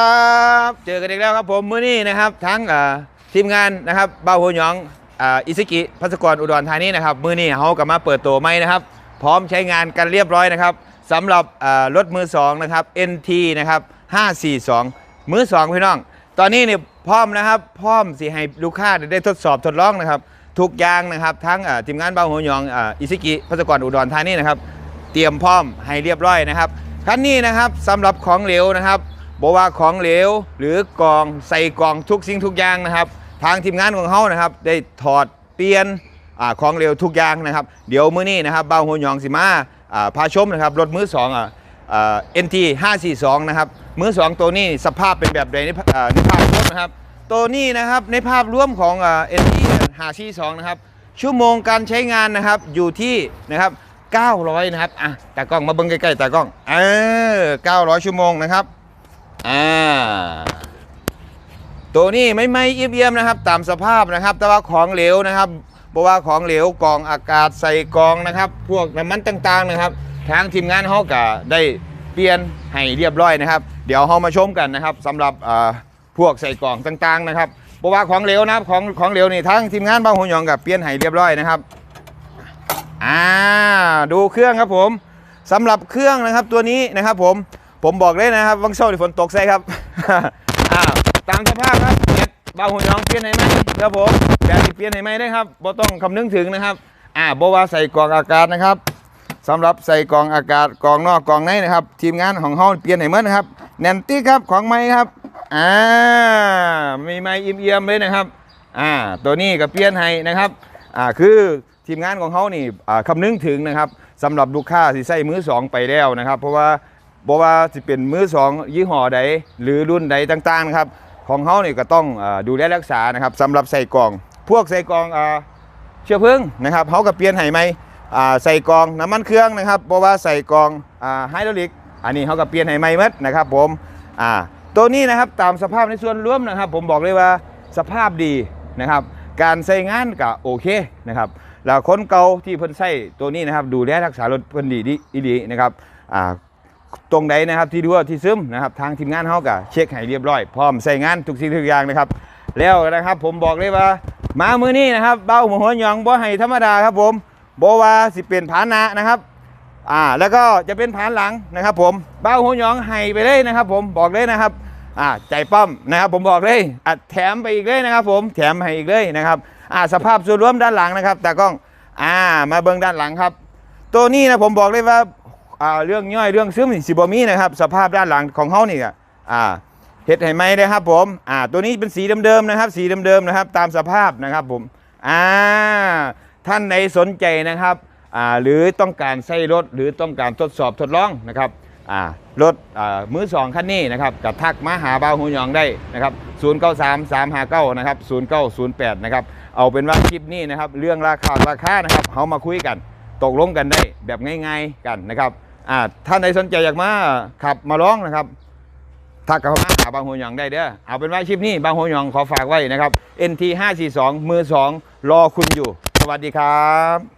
ครับเจอกันอีกแล้วครับผมมื้อนี้นะครับทั้งทีมงานนะครับบ้าวหัวหยองอิซิกิพัสกรอุดรธานีนะครับมื้อนี้เขากลับมาเปิดตัวใหม่นะครับ พร้อมใช้งานกันเรียบร้อยนะครับสำหรับรถมือสองนะครับ NT นะครับ542 มือสองพี่น้อง ตอนนี้เนี่ยพร้อมนะครับ พร้อมสิให้ลูกค้าได้ทดสอบทดลองนะครับทุกอย่างนะครับทั้งทีมงานบ้าวหัวหยองอิซิกิพัสกรอุดรธานีนะครับ เตรียมพร้อมให้เรียบร้อยนะครับคันนี้นะครับสำหรับของเหลวนะครับ บอกว่าของเหลวหรือกล่องใส่กล่องทุกสิ่งทุกอย่างนะครับ ทางทีมงานของเขานะครับ ได้ถอดเปลี่ยนอของเหลวทุกอย่างนะครับ เดี๋ยวมื้อนี้นะครับบ้าวหัวหยองสิมาพาชมนะครับรถมือสองอะอ่า NT 542นะครับมือสองตัวนี้สภาพเป็นแบบใดในภาอ่าในภาพรวมนะครับ ตัวนี้นะครับในภาพรวมของเอ่า NT 542นะครับชั่วโมงการใช้งานนะครับอยู่ที่นะครับ900นะครับอะตากล้องมาเบิ้งใกล้ๆตากล้องเออ900 ชั่วโมงนะครับ อ่าตัวนี้ไม่ไม่เอี่ยมนะครับ ตามสภาพนะครับ แต่ว่าของเหลวนะครับบอกว่าของเหลวกองอากาศใส่กองนะครับ พวกน้ำมันต่างๆนะครับ ทางทีมงานเขาก็ได้เปลี่ยนให้เรียบร้อยนะครับ เดี๋ยวเรามาชมกันนะครับสำหรับพวกใส่กรองต่างๆนะครับบอกว่าของเหลวนะครับของของเหลวนี่ทางทีมงานบานหัวหยองกับเปลี่ยนให้เรียบร้อยนะครับอ่าดูเครื่องครับผมสำหรับเครื่องนะครับตัวนี้นะครับผม ผมบอกเลยนะครับวังเช้าที่ฝนตกใส่ครับอ่าตามสภาพครับแบตเบาหุ่นยองเปลี่ยนให้ไหมครับผมแบตที่เปลี่ยนให้ไหมได้ครับบ่ต้องคำนึงถึงนะครับอ่าบ่ว่าใส่กรองอากาศนะครับสำหรับใส่กรองอากาศกรองนอกกรองในนะครับ ทีมงานของเฮาเปลี่ยนให้หมดนะครับแนนตี้ครับของไม้ครับอ่ามีไม้อิ่มเอี่ยมเลยนะครับอ่าตัวนี้ก็เปลี่ยนให้นะครับอ่าคือทีมงานของเขานี่อ่าคำนึงถึงนะครับสำหรับลูกค้าที่ใส่มือสองไปแล้วนะครับ เพราะว่า บอกว่าจะเป็นมือสองยี่ห้อใดหรือรุ่นใดต่างๆครับ ของเขานี่ก็ต้องอดูแลรักษานะครับสำหรับใส่กล่อง พวกใส่กล่องเชื้อเพลิงนะครับเขาก็เปลี่ยนให้ไหมอ่าใส่กล่องน้ำมันเครื่องนะครับเพราะว่าใส่กล่องไฮดรอลิก อันนี้เขาก็เปลี่ยนให้ไหมหมัดนะครับผมตัวนี้นะครับตามสภาพในส่วนรวมนะครับ ผมบอกเลยว่าสภาพดีนะครับ การใช้งานก็โอเคนะครับแล้วคนเก่าที่เพิ่นใช้ตัวนี้นะครับ ดูแลรักษารถเพิ่นดีดีอีดีนะครับ ตรงใดนะครับที่ดูว่าที่ซึมนะครับทางทีมงานเขาก็เช็คให้เรียบร้อย พร้อมใช้งานทุกสิ่งทุกอย่างนะครับ แล้วนะครับผมบอกเลยว่า มามือนี้นะครับเบ้าหัวหัวยองบ่ให้ธรรมดาครับผมบ่ว่าสิเป็นผานะนะครับอ่าแล้วก็จะเป็นผานหลังนะครับผมเบ้าหัวหยองให้ไปเลยนะครับ ผมบอกเลยนะครับอ่าใจป้อมนะครับ ผมบอกเลยอะแถมไปอีกเลยนะครับ ผมแถมให้อีกเลยนะครับอ่าสภาพส่วนรวมด้านหลังนะครับแต่กล้องอ่ามาเบิ่งด้านหลังครับ ตัวนี้นะผมบอกเลยว่า อ่าเรื่องย่อยเรื่องซึมนี่สิบมีนะครับ สภาพด้านหลังของเขานี่ก็อ่าเฮ็ดให้ไหมนะครับผมอ่าตัวนี้เป็นสีเดิมๆนะครับ สีเดิมๆนะครับ ตามสภาพนะครับผมอ่าท่านใดสนใจนะครับอ่าหรือต้องการใช้รถหรือต้องการทดสอบทดลองนะครับอ่ารถอ่ามือสองคันนี้นะครับกับทักมาหาบ่าวหูหยองได้นะครับ0 9 3 3 5 9นะครับ0908นะครับเอาเป็นว่าคลิปนี้นะครับ เรื่องราคาราคานะครับเขามาคุยกัน ตกลงกันได้แบบง่าย ๆกันนะครับอ่าถ้านในสนใจอยากมาขับมาร้องนะครับทักกับมาหาบางหัวหยองได้เด้อเอาเป็นว่าชิปนี้บางหัวหยองขอฝากไว้นะครับ NT 542มือ2รอคุณอยู่ สวัสดีครับ